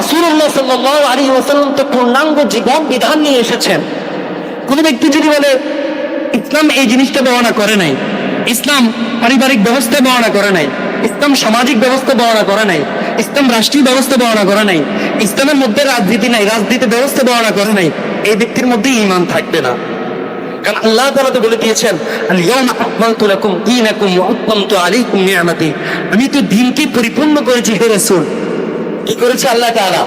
রসুল্লাহ সাল্লাহ আলী ওসাল্লাম তো পূর্ণাঙ্গ জীবন বিধান নিয়ে এসেছেন। কোন ব্যক্তি যদি বলে, ইসলাম এই জিনিসটা বর্ণনা করে নাই, ইসলাম পারিবারিক ব্যবস্থা বর্ণনা করে নাই, ইসলাম সামাজিক ব্যবস্থা বর্ণনা করে নাই, ইসলাম রাষ্ট্রীয় ব্যবস্থা বর্ণনা করে নাই, ইসলামের মধ্যে রাজনীতি নাই রাজনীতি ব্যবস্থা বর্ণনা করে নাই, এই ব্যক্তির মধ্যে ইমান থাকবে না। কারণ আল্লাহ তাআলা তো বলে দিয়েছেন আমি তো দিনকে পরিপূর্ণ করেছি, হে রাসূল। কি করেছে আল্লাহ তাআলা?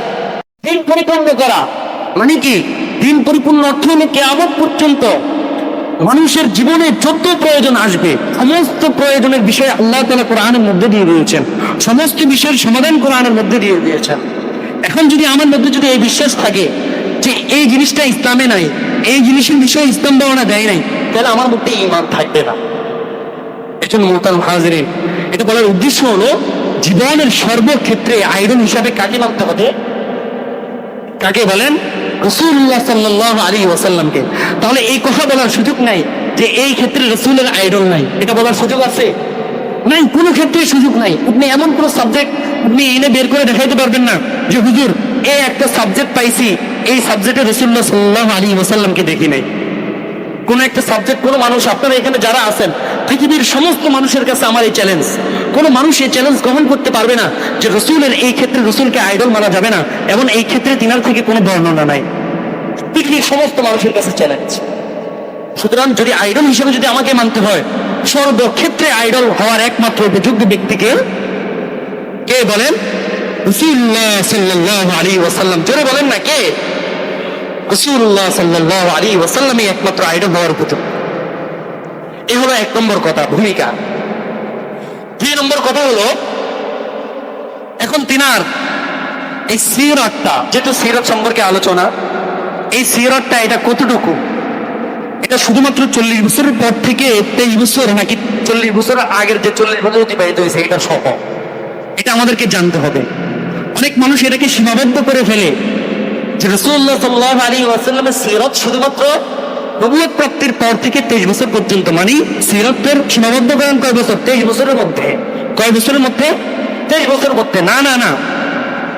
দিন পরিপূর্ণ করা। মানে কি? দিন পরিপূর্ণ অর্থ কিয়ামত পর্যন্ত মানুষের জীবনে যত প্রয়োজন আসবে, সমস্ত প্রয়োজনের বিষয় আল্লাহ তাআলা কোরআনের মধ্যে দিয়ে দিয়েছেন। সমস্ত বিষয়ের সমাধান কোরআনের মধ্যে দিয়ে দিয়েছেন। এখন যদি আমার মধ্যে যদি এই বিশ্বাস থাকে যে এই জিনিসটা ইসলামে নাই, এই জিনিসের বিষয়ে ইসলাম বর্ণনা দেয় নাই, তাহলে আমার মধ্যে ইমান থাকবে না। এজন্য মোহতারাম হাজিরিন, এটা বলার উদ্দেশ্য হলো জীবনের সর্বক্ষেত্রে আইরন হিসাবে কাকে মানতে হবে? কাকে বলেন? রসুল্লাহ সাল্লাহ আলী তাহলে এই কথা বলার সুযোগ নাই যে এই ক্ষেত্রে রসুলের নাই। এটা বলার সুযোগ আছে? নাই, কোনো ক্ষেত্রে সুযোগ নাই। আপনি এমন কোন সাবজেক্ট আপনি এনে বের করে দেখাইতে পারবেন না যে, হুজুর, এই একটা সাবজেক্ট পাইছি, এই সাবজেক্টে রসুল্লাহ সাল্লাহ আলী দেখি নাই। কোন একটা সাবজেক্ট কোনো মানুষ, আপনারা এখানে যারা আছেন পৃথিবীর সমস্ত মানুষের কাছে আমার এই চ্যালেঞ্জ কোনো মানুষ এই চ্যালেঞ্জ গ্রহণ করতে পারবে না যে রসুলের এই ক্ষেত্রে রসুলকে আইডল মানা যাবে না এবং এই ক্ষেত্রে তিনার থেকে কোনো বর্ণনা নাই। পৃথিবীর সমস্ত মানুষের কাছে চ্যালেঞ্জ সুতরাং যদি আইডল হিসেবে যদি আমাকে মানতে হয়, সর্বক্ষেত্রে আইডল হওয়ার একমাত্র উপযুক্ত ব্যক্তিকে কে বলেন? জোরে বলেন না কে? রসুল্লাহ সাল্লাহ আলী ওয়াসাল্লামই একমাত্র আইডল হওয়ার উপযুক্ত। এ হলো এক নম্বর কথা, ভূমিকা। দুই নম্বর কথা হলো, এখন তিনার এই সিরতটা, যেহেতু সিরত সম্পর্কে আলোচনা, এই সিরতটা এটা কতটুকু? এটা শুধুমাত্র চল্লিশ বছরের পর থেকে তেইশ বছর নাকি চল্লিশ বছর আগের যে চল্লিশ বছর অতিবাহিত হয়েছে, এটা সহ। এটা আমাদেরকে জানতে হবে। অনেক মানুষ এটাকে সীমাবদ্ধ করে ফেলে যে রসুল্লাহ সাল্লাহ আলী ওয়াসাল্লামের সিরত শুধুমাত্র নবুয়ত প্রাপ্তির পর থেকে তেইশ বছর পর্যন্ত মানে সিরতের সীমাবদ্ধকরণ কয় বছর? তেইশ বছরের মধ্যে। কয় বছরের মধ্যে? তেইশ বছর মধ্যে। না না না।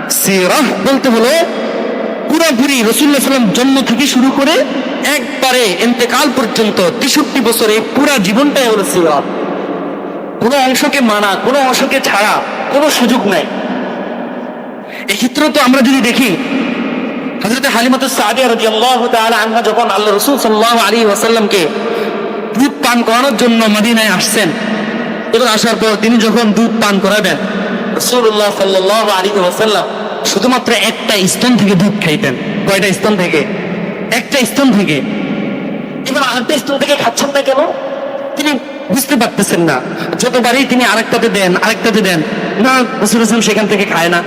সিরাহ বলতে হলো, পুরোপুরি রসুল্লাহ সাল্লাম জন্ম থেকে শুরু করে একবারে এতেকাল পর্যন্ত তেষট্টি বছরে পুরা জীবনটাই হলো সিরাত। কোনো অংশকে মানা, কোনো অংশকে ছাড়া, কোনো সুযোগ নাই। এক্ষেত্রে তো আমরা যদি দেখি হজরত হালিমাত সাদিয়া রাদিয়াল্লাহু তাআলা আনহা যখন আল্লাহ রাসূল সাল্লাল্লাহু আলাইহি ওয়াসাল্লামকে দুধ পান করানোর জন্য মদিনায় আসছেন এবং আসার পর তিনি যখন দুধ পান করাবেন, রাসূলুল্লাহ সাল্লাল্লাহু আলাইহি ওয়াসাল্লাম শুধুমাত্র একটা স্তন থেকে দুধ খাইতেন। কয়টা স্তন থেকে? একটা স্তন থেকে। এবার আরেকটা স্তন থেকে খাচ্ছেন না কেন? তিনি বুঝতে পারতেছেন না। যতবারই তিনি আরেকটাতে দেন আরেকটাতে দেন, না, রসুল হাসান সেখান থেকে খায় না।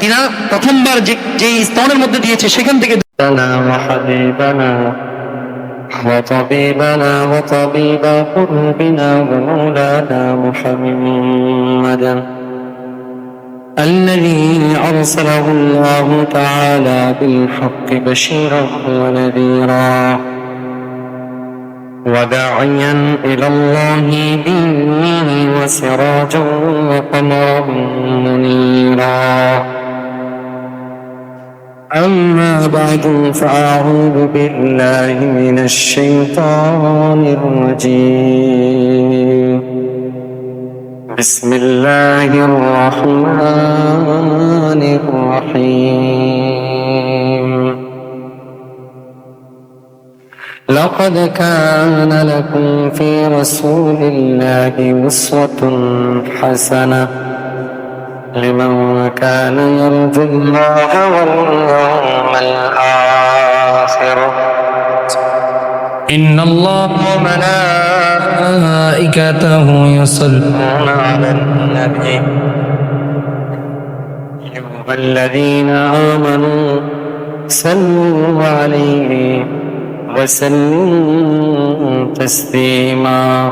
তিনা প্রথমবার যে যে স্তনের মধ্যে দিয়েছে সেখান থেকে لنا وحبيبنا وطبيبنا وطبيب قلوبنا ومولانا محمدا الذي أرسله الله تعالى بالحق بشيرا ونذيرا وداعيا إلى الله به وسراجا وقمرا منيرا أما بعد فأعوذ بالله من الشيطان الرجيم. بسم الله الرحمن الرحيم. لقد كان لكم في رسول الله أسوة حسنة. لمن كان يرجو الله واليوم الآخر. إن الله وملائكته يصلون على النبي. أيها الذين آمنوا صلوا عليه وسلموا تسليما.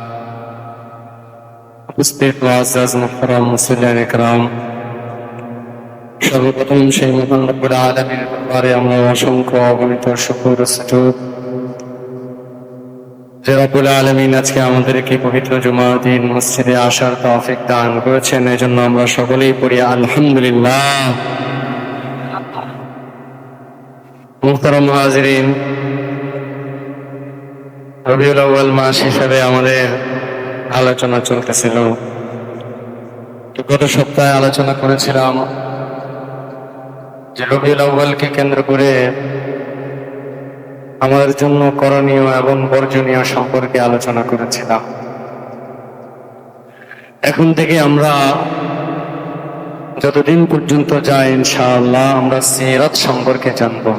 আমাদেরকে পবিত্র মসজিদে আসার দান করেছেন এই জন্য আমরা সকলেই পড়ি আলহামদুলিল্লাহ। রবিউল আউয়াল মাস হিসাবে আমাদের আলোচনা চলতেছিল। গত সপ্তাহে আলোচনা করেছিলাম যে রবিউল আউ্বালকে কেন্দ্র করে আমাদের জন্য করণীয় এবং বর্জনীয় সম্পর্কে আলোচনা করেছিলাম। এখন থেকে আমরা যতদিন পর্যন্ত যাই ইনশাআল্লাহ, আমরা সিরাত সম্পর্কে জানব।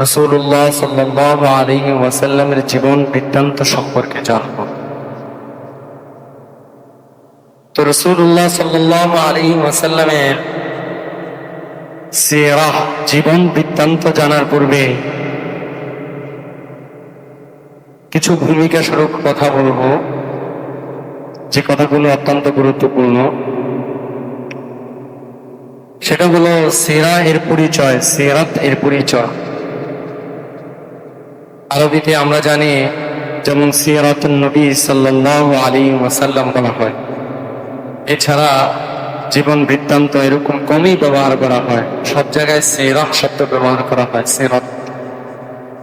রসুল্লাহ সাল্লাহ আলী ওয়াসাল্লামের জীবন বৃত্তান্ত সম্পর্কে জানব। তো রসুল্লাহ সাল্লাহ আলী ওয়াসাল্লামের জীবন বৃত্তান্ত জানার পূর্বে কিছু ভূমিকা স্বরূপ কথা বলব। যে কথাগুলো অত্যন্ত গুরুত্বপূর্ণ। সেটা হলো সেরা এর পরিচয়, সিরাত এর পরিচয়। আরবিতে আমরা জানি, যেমন সিরাতুন নবী সাল্লাল্লাহু আলী ওয়াসাল্লাম বলা হয়। এছাড়া জীবন বৃত্তান্ত এরকম কমই ব্যবহার করা হয়। সব জায়গায় সিরাহ শব্দ ব্যবহার করা হয়, সিরাত।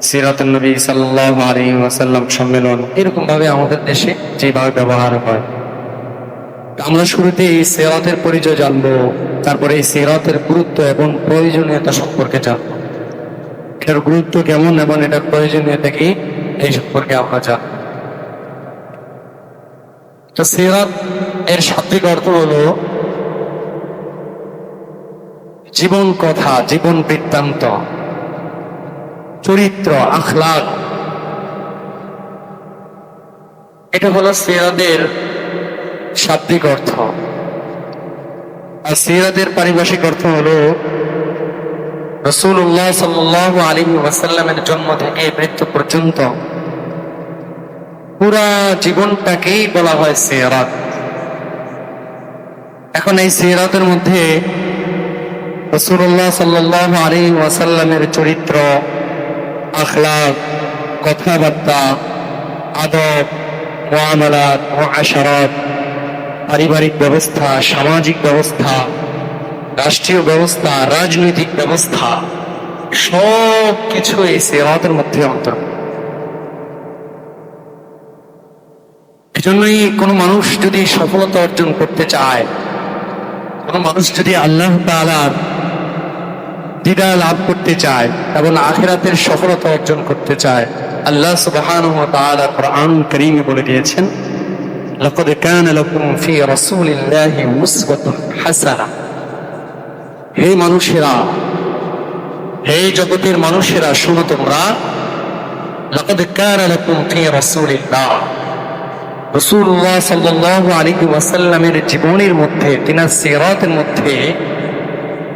সিরাত নবী সাল্লাহ আলী ওয়াসাল্লাম সম্মেলন এরকম ভাবে আমাদের দেশে যেভাবে ব্যবহার হয়। আমরা শুরুতে এই সেরাতের পরিচয় জানব, তারপরে এই সেরাতের গুরুত্ব এবং প্রয়োজনীয়তা সম্পর্কে জানব। এটার গুরুত্ব কেমন এবং এটার প্রয়োজনীয়তা কি, এই সম্পর্কে আমরা জানব। তো সিরাত এর শাব্দিক অর্থ হলো জীবন কথা, জীবন বৃত্তান্ত, চরিত্র, আখলাক। এটা হলো সিরাদের শাব্দিক অর্থ। আর সিরাদের পারিভাষিক অর্থ হলো রসুল্লাহ সাল্লাহ আলী ওয়াসাল্লামের জন্ম থেকে মৃত্যু পর্যন্ত পুরা জীবনটাকেই বলা হয় সিরাত। এখন এই সিরাতের মধ্যে রসুল্লাহ সাল্লাহ আলী ওয়াসাল্লামের চরিত্র, আখলাক, কথাবার্তা, আদব মোয়ামলাত ও আশারত, পারিবারিক ব্যবস্থা, সামাজিক ব্যবস্থা, রাষ্ট্রীয় ব্যবস্থা, রাজনৈতিক ব্যবস্থা সব কিছু এই সিরাতের মধ্যে অন্তর্ভুক্ত। এজন্যই কোনো মানুষ যদি সফলতা অর্জন করতে চায় কোনো মানুষ যদি আল্লাহ তালার দিদা লাভ করতে চায় এবং আখিরাতের সফলতা অর্জন করতে চায় আল্লাহ সুবহান কোরআন করিমে বলে দিয়েছেন لقد كان لكم في رسول الله أسوة حسنة হে মানুষেরা হে জগতের মানুষেরা শোনো তোমরা لقد كان لكم في رسول الله রসুল্লাহ সাল্লাহ আলী ওয়াসাল্লামের জীবনের মধ্যে, তিনার সিরাতের মধ্যে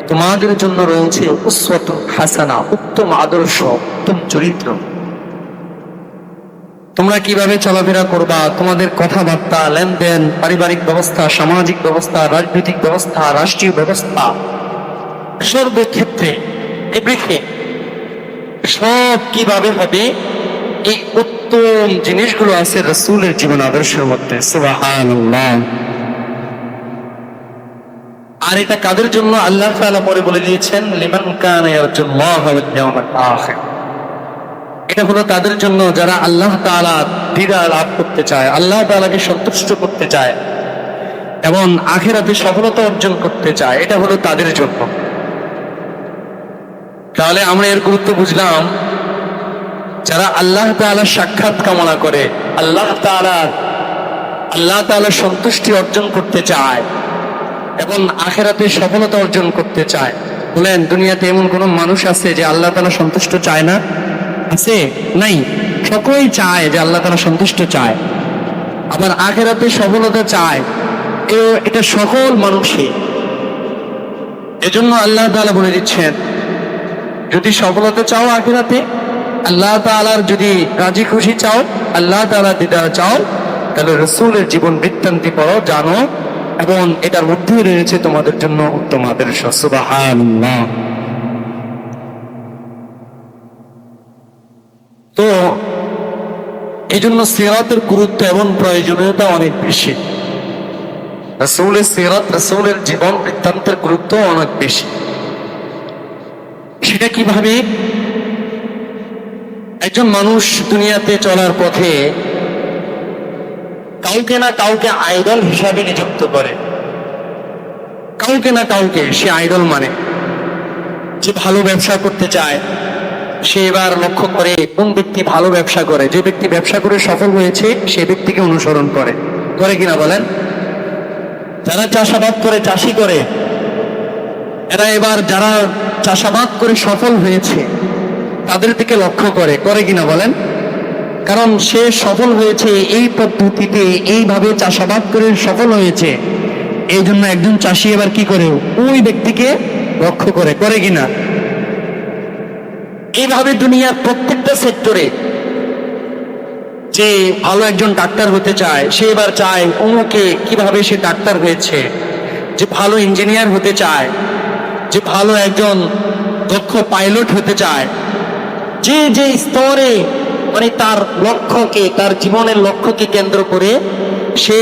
তোমাদের জন্য রয়েছে উসওয়াত হাসানা, উত্তম আদর্শ, উত্তম চরিত্র। তোমরা কীভাবে চলাফেরা করবা, তোমাদের কথাবার্তা, লেনদেন, পারিবারিক ব্যবস্থা, সামাজিক ব্যবস্থা, রাজনৈতিক ব্যবস্থা, রাষ্ট্রীয় ব্যবস্থা, সর্বক্ষেত্রে সব কীভাবে হবে, এই উত্তম জিনিসগুলো আছে রসুলের জীবন আদর্শের মধ্যে আর এটা কাদের জন্য? আল্লাহ পরে বলে দিয়েছেন, লিমান কানা এটা হলো তাদের জন্য যারা আল্লাহ তাআলা দিদা লাভ করতে চায়, আল্লাহ তাআলাকে সন্তুষ্ট করতে চায়, এবং আখেরাতে সফলতা অর্জন করতে চায়, এটা হলো তাদের জন্য। তাহলে আমরা এর গুরুত্ব বুঝলাম যারা আল্লাহ তাআলার সাক্ষাৎ কামনা করে, আল্লাহ তাআলার আল্লাহ তাআলার সন্তুষ্টি অর্জন করতে চায় এবং আখেরাতে সফলতা অর্জন করতে চায়। বলেন, দুনিয়াতে এমন কোনো মানুষ আছে যে আল্লাহ তাআলা সন্তুষ্ট চায় না? আছে? নাই। সকলেই চায় যে আল্লাহ তাআলা সন্তুষ্ট চায়। আবার আখেরাতে সফলতা চায়। এটা সকল মানুষই। এজন্য আল্লাহ তাআলা বলে দিচ্ছেন, যদি সফলতা চাও আখিরাতে আল্লাহ তাআলার যদি রাজি খুশি চাও, আল্লাহ তাআলা দিদার চাও, তাহলে রসুলের জীবন বৃত্তান্তি পড়ো, জানো, এবং এটার মধ্যেই রয়েছে তোমাদের জন্য উত্তম আদর্শ। সুবহানাল্লাহ। তো এই জন্য সিরাতের গুরুত্ব এবং প্রয়োজনীয়তা অনেক বেশি। রসুলের সিরাত, রসুলের জীবন বৃত্তান্তের গুরুত্ব অনেক বেশি। সেটা কীভাবে একজন মানুষ দুনিয়াতে চলার পথে কাউকে না কাউকে আইডল হিসাবে নিযুক্ত করে। কাউকে না কাউকে সে আইডল মানে। যে ভালো ব্যবসা করতে চায়, সে এবার লক্ষ্য করে কোন ব্যক্তি ভালো ব্যবসা করে। যে ব্যক্তি ব্যবসা করে সফল হয়েছে, সে ব্যক্তিকে অনুসরণ করে। করে কিনা বলেন? যারা চাষাবাদ করে, চাষি করে, এরা এবার যারা চাষাবাদ করে সফল হয়েছে তাদের দিকে লক্ষ্য করে করে কিনা বলেন? কারণ সে সফল হয়েছে, এই পদ্ধতিতে এইভাবে চাষাবাদ করে সফল হয়েছে। এই জন্য একজন চাষি এবার কি করে? ওই ব্যক্তিকে লক্ষ্য করে করে কিনা? এইভাবে দুনিয়ার প্রত্যেকটা সেক্টরে যে ভালো একজন ডাক্তার হতে চায়, সে এবার চায় অমুকে কীভাবে সে ডাক্তার হয়েছে? যে ভালো ইঞ্জিনিয়ার হতে চায়, যে ভালো একজন দক্ষ পাইলট হতে চায় যে যে স্তরে মানে তার লক্ষ্যকে, তার জীবনের লক্ষ্যকে কেন্দ্র করে সে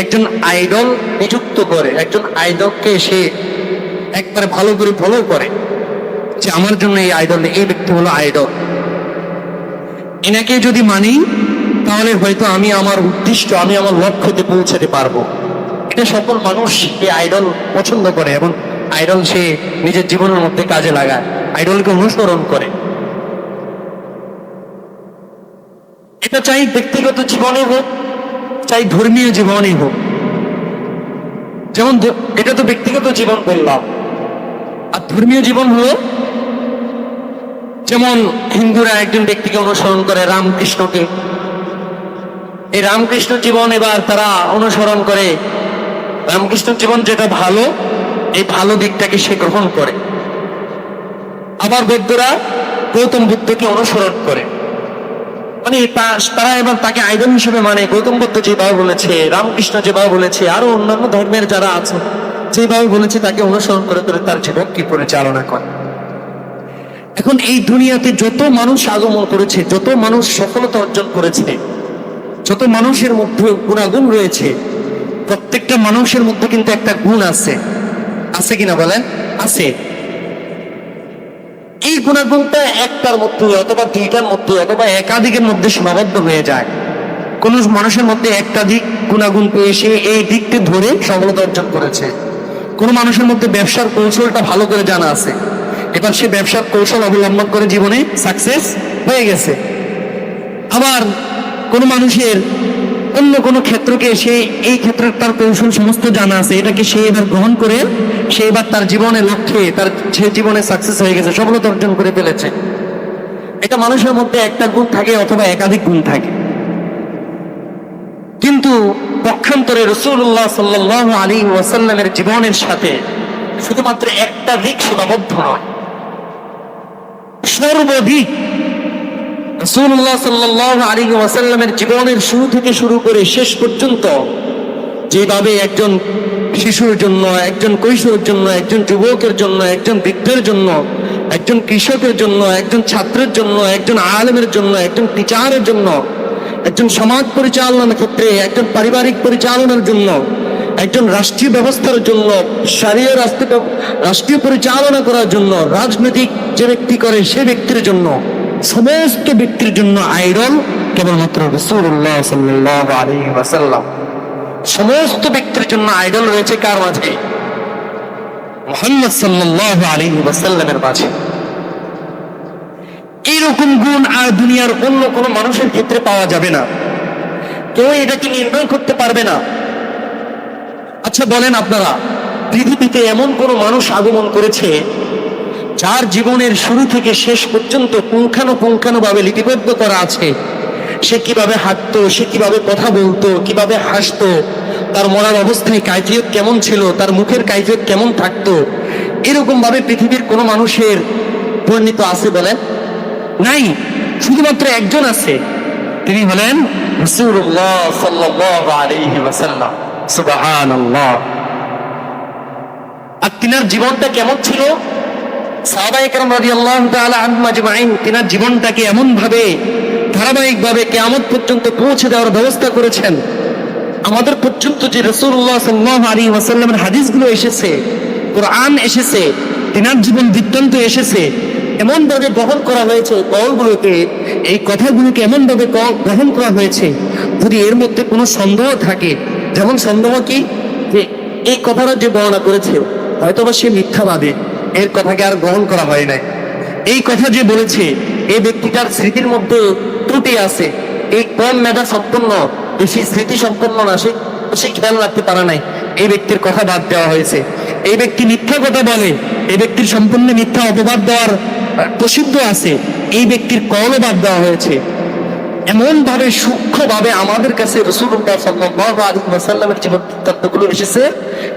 একজন আইডল নিযুক্ত করে, একজন আইডলকে সে একবারে ভালো করে ফলো করে যে আমার জন্য এই আইডল এই ব্যক্তি হলো আইডল। এনাকে যদি মানি, তাহলে হয়তো আমি আমার উদ্দিষ্ট, আমি আমার লক্ষ্যতে পৌঁছাতে পারব। এটা সকল মানুষ এই আইডল পছন্দ করে এবং আইডল সে নিজের জীবনের মধ্যে কাজে লাগায়। আইডলকে অনুসরণ করে। এটা চাই ব্যক্তিগত জীবনে হোক, চাই ধর্মীয় জীবনে হোক। যেমন এটা তো ব্যক্তিগত জীবন বললাম। আর ধর্মীয় জীবন হলো, যেমন হিন্দুরা একজন ব্যক্তিকে অনুসরণ করে রামকৃষ্ণকে। এই রামকৃষ্ণ জীবন এবার তারা অনুসরণ করে। রামকৃষ্ণ জীবন যেটা ভালো, এই ভালো দিকটাকে সে গ্রহণ করে। আবার বৌদ্ধরা গৌতম বুদ্ধকে অনুসরণ করে। মানে তারা এবার তাকে আইডল হিসেবে মানে গৌতম বুদ্ধ যেভাবে বলেছে, রামকৃষ্ণ যেভাবে বলেছে, আরও অন্যান্য ধর্মের যারা আছে, যেভাবে বলেছে, তাকে অনুসরণ করে করে তার জীবন কি পরিচালনা করে। এখন এই দুনিয়াতে যত মানুষ আগমন করেছে, যত মানুষ সফলতা অর্জন করেছে, যত মানুষের মধ্যে গুণাগুণ রয়েছে, প্রত্যেকটা মানুষের মধ্যে কিন্তু একটা গুণ আছে। আছে কিনা বলেন? আছে। এই গুণাগুণটা একটার মধ্যে অথবা দুইটার মধ্যে অথবা একাধিকের মধ্যে সীমাবদ্ধ হয়ে যায়। কোন মানুষের মধ্যে একটা দিক গুণাগুণ পেয়ে সে এই দিকটি ধরে সফলতা অর্জন করেছে। কোন মানুষের মধ্যে ব্যবসার কৌশলটা ভালো করে জানা আছে। এবার সে ব্যবসার কৌশল অবলম্বন করে জীবনে সাকসেস হয়ে গেছে। আবার কোন মানুষের অন্য কোনো ক্ষেত্রকে সে এই ক্ষেত্রে তার কৌশল সমস্ত জানা আছে, এটাকে সে এবার গ্রহণ করে সে এবার তার জীবনে লক্ষ্যে, তার সে জীবনে সাকসেস হয়ে গেছে, সফলতা অর্জন করে ফেলেছে। এটা মানুষের মধ্যে একটা গুণ থাকে অথবা একাধিক গুণ থাকে। কিন্তু পক্ষান্তরে রসুল্লাহ সাল্লাহ আলী ওয়াসাল্লামের জীবনের সাথে শুধুমাত্র একটা দিক সীমাবদ্ধ নয়। সর্বদিক রসুল্লাহ সাল্লাহ আলী ওয়াসাল্লামের জীবনের শুরু থেকে শুরু করে শেষ পর্যন্ত যেভাবে একজন শিশুর জন্য, একজন কৈশোরের জন্য, একজন যুবকের জন্য, একজন বৃদ্ধের জন্য, একজন কৃষকের জন্য, একজন ছাত্রের জন্য, একজন আলেমের জন্য, একজন টিচারের জন্য, একজন সমাজ পরিচালনার ক্ষেত্রে, একজন পারিবারিক পরিচালনার জন্য, একজন রাষ্ট্রীয় ব্যবস্থার জন্য, সারিয়া রাষ্ট্রীয় রাষ্ট্রীয় পরিচালনা করার জন্য, রাজনৈতিক যে ব্যক্তি করে সে ব্যক্তির জন্য, সমস্ত ব্যক্তির জন্য আইরন কেবলমাত্র রসুল্লাহ সাল্লাহ আলী ওয়াসাল্লাম। সমস্ত ব্যক্তির জন্য আইডল রয়েছে কার মাঝে? মোহাম্মদ সাল্লাহ আলী ওয়াসাল্লামের মাঝে। এইরকম গুণ আর দুনিয়ার অন্য কোনো মানুষের ক্ষেত্রে পাওয়া যাবে না। কেউ এটাকে নির্ণয় করতে পারবে না। আচ্ছা বলেন আপনারা, পৃথিবীতে এমন কোনো মানুষ আগমন করেছে যার জীবনের শুরু থেকে শেষ পর্যন্ত পুঙ্খানুপুঙ্খানুভাবে লিপিবদ্ধ করা আছে? সে কীভাবে হাঁটতো, সে কীভাবে কথা বলতো, কীভাবে হাসতো, তার মরার অবস্থায় কাইফিয়ত কেমন ছিল, তার মুখের কাইফিয়ত কেমন থাকতো এরকম ভাবে পৃথিবীর কোনো মানুষের বর্ণিত আছে বলেন? নাই, শুধুমাত্র একজন আছে। তিনি হলেন আর তিনার জীবনটা কেমন ছিল? সাহাবা একরাম আনহুম আজমাইন, তিনার জীবনটাকে এমন ভাবে ধারাবাহিক ভাবে পর্যন্ত পৌঁছে দেওয়ার ব্যবস্থা করেছেন। আমাদের পর্যন্ত যে রসুল্লাহ সাল্লাল্লাহু আলাইহি ওয়াসাল্লামের হাদিসগুলো এসেছে, কোরআন এসেছে, তিনার জীবন বৃত্তান্ত এসেছে এমন ভাবে গ্রহণ করা হয়েছে কলগুলোকে, এই কথাগুলোকে এমনভাবে গ্রহণ করা হয়েছে, যদি এর মধ্যে কোনো সন্দেহ থাকে, যেমন সন্দেহ কি? যে এই কথাটা যে বর্ণনা করেছে, হয়তোবা সে মিথ্যাবাদী, এর কথাকে আর গ্রহণ করা হয় নাই। এই কথা যে বলেছে এই ব্যক্তিটার স্মৃতির মধ্যে ত্রুটি আছে। এই কম মেধা সম্পন্ন, বেশি স্মৃতি সম্পন্ন না সে সে খেয়াল রাখতে পারে নাই। এই ব্যক্তির কথা বাদ দেওয়া হয়েছে। এই ব্যক্তি মিথ্যা কথা বলে, এই ব্যক্তির সম্পূর্ণ মিথ্যা অপবাদ দেওয়ার প্রসিদ্ধ আছে। এই ব্যক্তির কলও বাদ দেওয়া হয়েছে। এমন ভাবে সূক্ষ্ম ভাবে আমাদের কাছে রসুল্লাহ আলাইহি ওয়াসাল্লামের জীবন বৃত্তান্তগুলো এসেছে,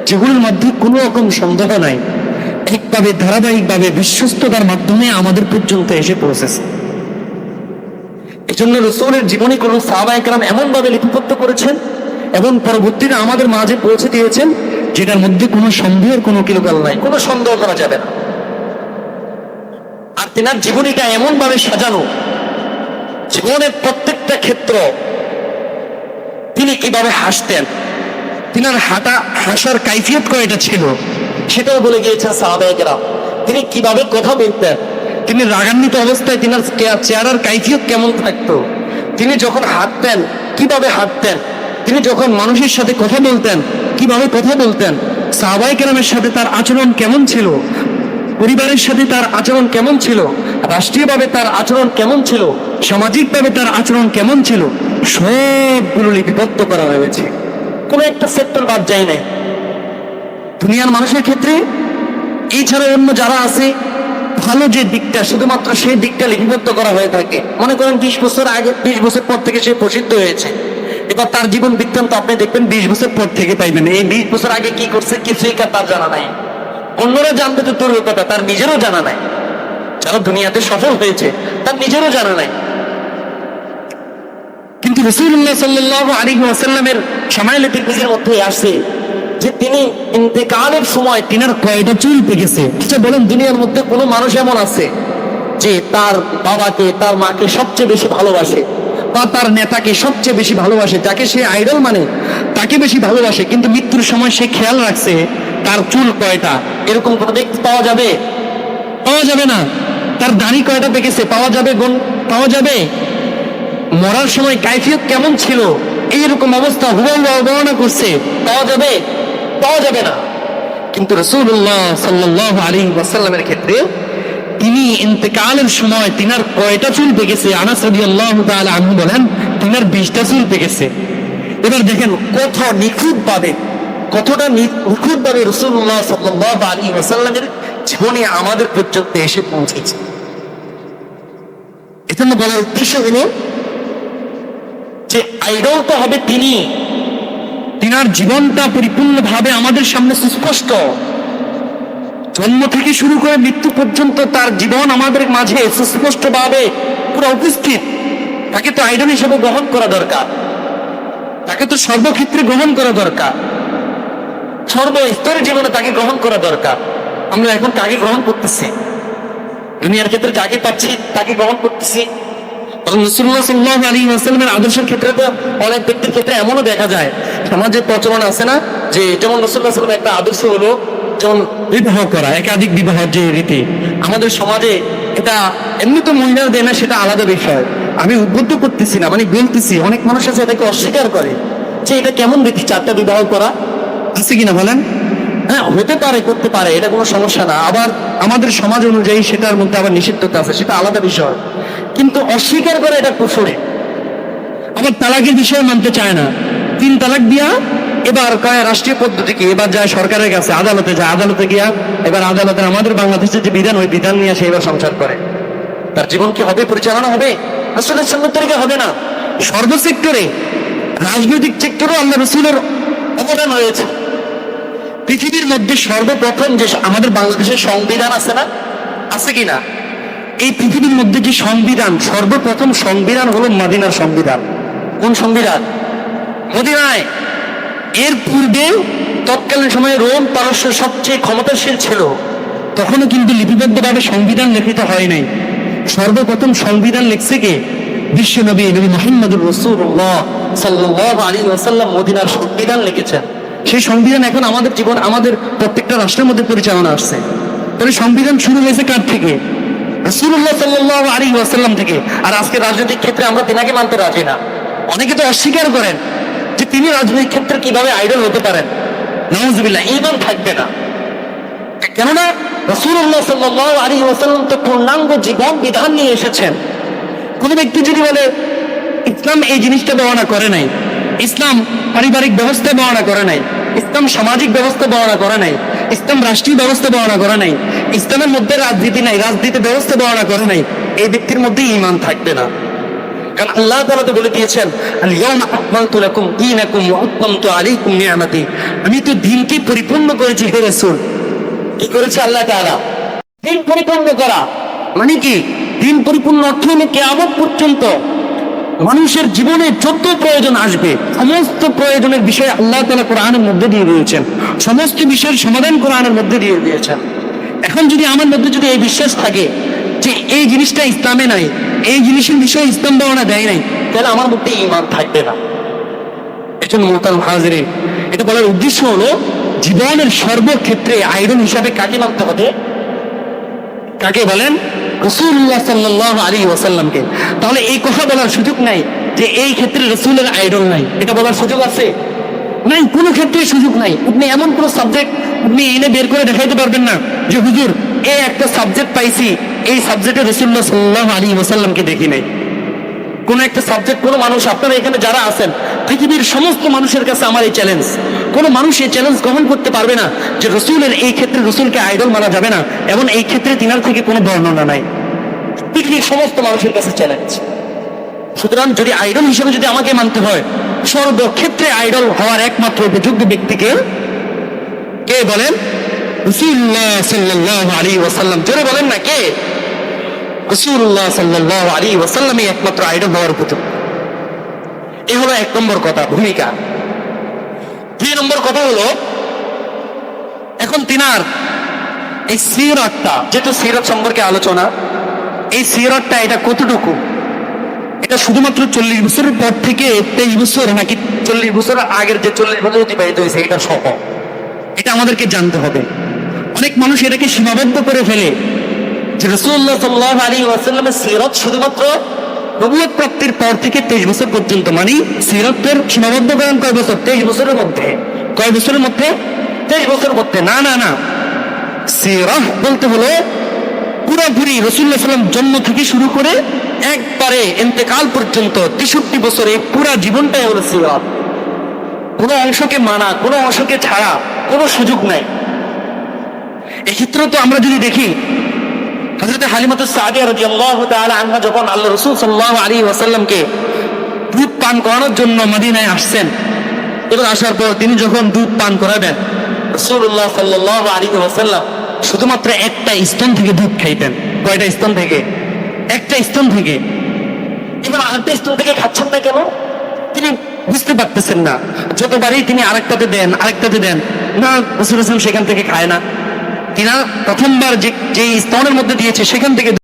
যেগুলোর মধ্যে কোনো রকম সন্দেহ নাই। ঠিকভাবে ধারাবাহিকভাবে বিশ্বস্ততার মাধ্যমে আমাদের পর্যন্ত এসে পৌঁছেছে। এজন্য রসুলের জীবনী কোনো সাহাবা একরাম এমন ভাবে লিপিবদ্ধ করেছেন? এবং পরবর্তীতে আমাদের মাঝে পৌঁছে দিয়েছেন, যেটার মধ্যে কোনো সন্দেহের কোনো কিলোকাল নাই, কোনো সন্দেহ করা যাবে না। আর তেনার জীবনীটা এমন ভাবে সাজানো, জীবনের প্রত্যেকটা ক্ষেত্র তিনি কীভাবে হাসতেন, তিনার হাঁটা, হাসার কাইফিয়ত কয়টা ছিল, সেটাও বলে গিয়েছেন সাহাবাহিকেরা তিনি কীভাবে কথা বলতেন তিনি রাগান্বিত অবস্থায় তিনার চেহারার কাইফিয়ত কেমন থাকতো? তিনি যখন হাঁটতেন, কীভাবে হাঁটতেন? তিনি যখন মানুষের সাথে কথা বলতেন, কীভাবে কথা বলতেন? সাহাবাই কেরামের সাথে তার আচরণ কেমন ছিল? পরিবারের সাথে তার আচরণ কেমন ছিল? রাষ্ট্রীয়ভাবে তার আচরণ কেমন ছিল? সামাজিকভাবে তার আচরণ কেমন ছিল? সবগুলো লিপিবদ্ধ করা হয়েছে। কোনো একটা সেক্টর বাদ যায় নাই। দুনিয়ার মানুষের ক্ষেত্রে এছাড়া অন্য যারা আছে ভালো যে দিকটা, শুধুমাত্র সেই দিকটা লিপিবদ্ধ করা হয়ে থাকে। মনে করেন বিশ বছর আগে, বিশ বছর পর থেকে সে প্রসিদ্ধ হয়েছে। এবার তার জীবন বৃত্তান্ত আপনি দেখবেন বিশ বছর পর থেকে পাইবেন। এই বিশ বছর আগে কি করছে কিছুই তার জানা নাই। অন্যরা জানবে তো তোর কথা, তার নিজেরও জানা নাই। যারা দুনিয়াতে সফল হয়েছে, তার নিজেরও জানা নাই। কিন্তু রসুল্লাহ সাল্লাহ আলী ওয়াসাল্লামের সামাইলে তিরমিজির মধ্যে আসে যে তিনি ইন্তেকালের সময় তিনার কয়টা চুল পেকেছে? আচ্ছা বলেন, দুনিয়ার মধ্যে কোনো মানুষ এমন আছে যে তার বাবাকে, তার মাকে সবচেয়ে বেশি ভালোবাসে বা তার নেতাকে সবচেয়ে বেশি ভালোবাসে? যাকে সে আইডল মানে তাকে বেশি ভালোবাসে। কিন্তু মৃত্যুর সময় সে খেয়াল রাখছে তার চুল কয়টা। এরকম কোনো ব্যক্তি পাওয়া যাবে? পাওয়া যাবে না। তার দাড়ি কয়টা পেকেছে? পাওয়া যাবে পাওয়া যাবে? মরার সময় কাইফিয়ত কেমন ছিল? এইরকম অবস্থা হুবহু বর্ণনা করছে। পাওয়া যাবে? পাওয়া যাবে না। কিন্তু রসুল্লাহ সাল্লাহ আলী ওয়াসাল্লামের ক্ষেত্রে তিনি ইন্তেকালের সময় তিনার কয়টা চুল পেকেছে? আনাস রবি আল্লাহ আনহু বলেন, তিনার বিশটা চুল পেকেছে। এবার দেখেন কত নিখুঁত ভাবে কতটা নিখুঁত ভাবে রসুল্লাহ সাল্লাহ আলী ওয়াসাল্লামের জীবনে আমাদের পর্যন্ত এসে পৌঁছেছে। এজন্য বলার উদ্দেশ্য হলো যে আইডল তো হবে তিনি। তিনার জীবনটা পরিপূর্ণভাবে আমাদের সামনে সুস্পষ্ট। জন্ম থেকে শুরু করে মৃত্যু পর্যন্ত তার জীবন আমাদের মাঝে সুস্পষ্টভাবে পুরো উপস্থিত। তাকে তো আইডল হিসেবে গ্রহণ করা দরকার। তাকে তো সর্বক্ষেত্রে গ্রহণ করা দরকার। সর্বস্তরের জীবনে তাকে গ্রহণ করা দরকার। আমরা এখন কাকে গ্রহণ করতেছি? দুনিয়ার ক্ষেত্রে যাকে পাচ্ছি, তাকে গ্রহণ করতেছি। রসুল্লাহ সাল্লাহ আলী ওয়াসাল্লামের আদর্শের ক্ষেত্রে তো অনেক ব্যক্তির ক্ষেত্রে এমনও দেখা যায় সমাজে প্রচলন আছে না, যে যেমন রসুল্লাহ একটা আদর্শ হলো যেমন বিবাহ করা, একাধিক বিবাহ যে রীতি, আমাদের সমাজে এটা এমনি তো মহিলারা দেয় না, সেটা আলাদা বিষয়। আমি উদ্বুদ্ধ করতেছি না মানে বলতেছি, অনেক মানুষ আছে এটাকে অস্বীকার করে যে এটা কেমন দেখি চারটা বিবাহ করা আছে কিনা বলেন? হ্যাঁ হতে পারে, করতে পারে, এটা কোনো সমস্যা না। আবার আমাদের সমাজ অনুযায়ী সেটার মধ্যে আবার নিষিদ্ধতা আছে, সেটা আলাদা বিষয়। কিন্তু অস্বীকার করে এটা কুফরে। আবার তালাকের বিষয়ে মানতে চায় না। তিন তালাক দিয়া, এবার কয় রাষ্ট্রীয় পদ্ধতি কি? এবার যায় সরকারের কাছে, আদালতে যায়। আদালতে গিয়া এবার আদালতে আমাদের বাংলাদেশের যে বিধান, ওই বিধান নিয়ে সে এবার সংসার করে। তার জীবন কি হবে? পরিচালনা হবে? আসলে তরিকা হবে না? সর্ব সেক্টরে রাজনৈতিক সেক্টরেও আল্লাহ রসুলের অবদান রয়েছে। পৃথিবীর মধ্যে সর্বপ্রথম যে আমাদের বাংলাদেশের সংবিধান আছে না? আছে কি না? এই পৃথিবীর মধ্যে যে সংবিধান, সর্বপ্রথম সংবিধান হলো মদিনার সংবিধান। কোন সংবিধান? মদিনায় এর পূর্বে তৎকালীন সময়ে রোম পারস্য সবচেয়ে ক্ষমতাশীল ছিল। তখনও কিন্তু লিপিবদ্ধভাবে সংবিধান লিখিত হয় নাই। সর্বপ্রথম সংবিধান লিখছে কে? বিশ্বনবী নবী মোহাম্মদুর রসুল্লাহ সাল্লাহ আলী ওয়াসাল্লাম মদিনার সংবিধান লিখেছেন। সেই সংবিধান এখন আমাদের জীবন, আমাদের প্রত্যেকটা রাষ্ট্রের মধ্যে পরিচালনা আসছে তাহলে সংবিধান শুরু হয়েছে কার থেকে? রসুল্লাহ সাল্লাহ আলী ওয়াসাল্লাম থেকে। আর আজকে রাজনৈতিক ক্ষেত্রে আমরা তেনাকে মানতে রাজি না। অনেকে তো অস্বীকার করেন তিনি রাজনৈতিক ক্ষেত্রে কীভাবে আইডল হতে পারেন? নওয়াজবিল্লাহ ইমান থাকবে না। কেননা রসুল্লাহ সাল্লাহ আলী ওয়াসাল্লাম তো পূর্ণাঙ্গ জীবন বিধান নিয়ে এসেছেন। কোন ব্যক্তি যদি বলে, ইসলাম এই জিনিসটা বর্ণনা করে নাই, ইসলাম পারিবারিক ব্যবস্থা বর্ণনা করে নাই, ইসলাম সামাজিক ব্যবস্থা বর্ণনা করে নাই, ইসলাম রাষ্ট্রীয় ব্যবস্থা বর্ণনা করে নাই, ইসলামের মধ্যে রাজনীতি নাই রাজনীতি ব্যবস্থা বর্ণনা করে নাই, এই ব্যক্তির মধ্যে ইমান থাকবে না। কারণ আল্লাহ তাআলা তো বলে দিয়েছেন আমি তো দিনকে পরিপূর্ণ করেছি, হে রাসূল। কি করেছে আল্লাহ তাআলা? দিন পরিপূর্ণ করা। মানে কি? দিন পরিপূর্ণ অর্থ কিয়ামত পর্যন্ত মানুষের জীবনে যত প্রয়োজন আসবে, সমস্ত প্রয়োজনের বিষয় আল্লাহ তালা কোরআনের মধ্যে দিয়ে দিয়েছেন। সমস্ত বিষয়ের সমাধান কোরআনের মধ্যে দিয়ে দিয়েছেন। এখন যদি আমার মধ্যে যদি এই বিশ্বাস থাকে যে এই জিনিসটা ইসলামে নাই, এই জিনিসের বিষয়ে ইসলাম বর্ণনা দেয় নাই, তাহলে আমার মধ্যে ইমান থাকবে না। হাজিরে এটা বলার উদ্দেশ্য হলো, জীবনের সর্বক্ষেত্রে হিসাবে কাকে মানতে হবে? কাকে বলেন? রসুল্লাহ সাল্লাহ আলী ওয়াসাল্লামকে। তাহলে এই কথা বলার সুযোগ নাই যে এই ক্ষেত্রে রসুলের আইডল নাই। এটা বলার সুযোগ আছে? নাই, কোনো ক্ষেত্রে সুযোগ নাই। আপনি এমন কোনো সাবজেক্ট আপনি এনে বের করে দেখাইতে পারবেন না যে, হুজুর এই একটা সাবজেক্ট পাইছি, এই সাবজেক্টে রসুল্লাহ সাল্লাহ আলী ওয়াসাল্লামকে দেখি নাই। কোন একটা সাবজেক্ট কোনো মানুষ, আপনারা এখানে যারা আছেন, পৃথিবীর সমস্ত মানুষের কাছে আমার এই চ্যালেঞ্জ কোনো মানুষ এই চ্যালেঞ্জ গ্রহণ করতে পারবে না যে রসুলের এই ক্ষেত্রে রসুলকে আইডল মানা যাবে না, এবং এই ক্ষেত্রে তিনার থেকে কোনো বর্ণনা নাই। পৃথিবীর সমস্ত মানুষের কাছে চ্যালেঞ্জ সুতরাং যদি আইডল হিসেবে যদি আমাকে মানতে হয়, সর্বক্ষেত্রে আইডল হওয়ার একমাত্র উপযুক্ত ব্যক্তিকে কে বলেন? রসুল্লাহ সাল্লাহ আলী ওয়াসাল্লাম, জোরে বলেন না কে? রসুল্লাহ সাল্লাহ আলী ওয়াসাল্লামই একমাত্র আইডল হওয়ার উপযুক্ত এ হলো এক নম্বর কথা, ভূমিকা। দুই নম্বর কথা হলো, এখন তিনার এই সিরতটা, যেহেতু সিরত সম্পর্কে আলোচনা, এই সিরতটা এটা কতটুকু? এটা শুধুমাত্র চল্লিশ বছরের পর থেকে তেইশ বছর নাকি চল্লিশ বছর আগের যে চল্লিশ বছর অতিবাহিত হয়েছে, এটা সহ। এটা আমাদেরকে জানতে হবে। অনেক মানুষ এটাকে সীমাবদ্ধ করে ফেলে যে রসুল্লাহ সাল্লাহ আলী ওয়াসাল্লামের সিরত শুধুমাত্র নবুয়ত প্রাপ্তির পর থেকে তেইশ বছর পর্যন্ত মানে সিরতের সীমাবদ্ধকরণ কয় বছর? তেইশ বছরের মধ্যে। কয় বছরের মধ্যে? তেইশ বছরের মধ্যে। না না না। সিরাহ বলতে হলো পুরোপুরি রসুল্লাহ সাল্লাম জন্ম থেকে শুরু করে একবারে এতেকাল পর্যন্ত, তেষট্টি বছরে পুরা জীবনটাই হলো সিরাত। কোনো অংশকে মানা, কোনো অংশকে ছাড়া, কোনো সুযোগ নাই। এক্ষেত্রে তো আমরা যদি দেখি হজরত হালিমাত সাদিয়া তাআলা আনহা যখন আল্লাহ রাসূল সাল্লাল্লাহু আলাইহি ওয়াসাল্লামকে দুধ পান করানোর জন্য মদিনায় আসছেন এবং আসার পর তিনি যখন দুধ পান করাবেন, রাসূলুল্লাহ সাল্লাল্লাহু আলাইহি ওয়াসাল্লাম শুধুমাত্র একটা স্তন থেকে দুধ খাইতেন। কয়টা স্তন থেকে? একটা স্তন থেকে। এবার আরেকটা স্তন থেকে খাচ্ছেন না কেন? তিনি বুঝতে পারতেছেন না। যতবারই তিনি আরেকটাতে দেন আরেকটাতে দেন, না, রসুল হাসান সেখান থেকে খায় না। তিনা প্রথমবার যে যে স্তনের মধ্যে দিয়েছে সেখান থেকে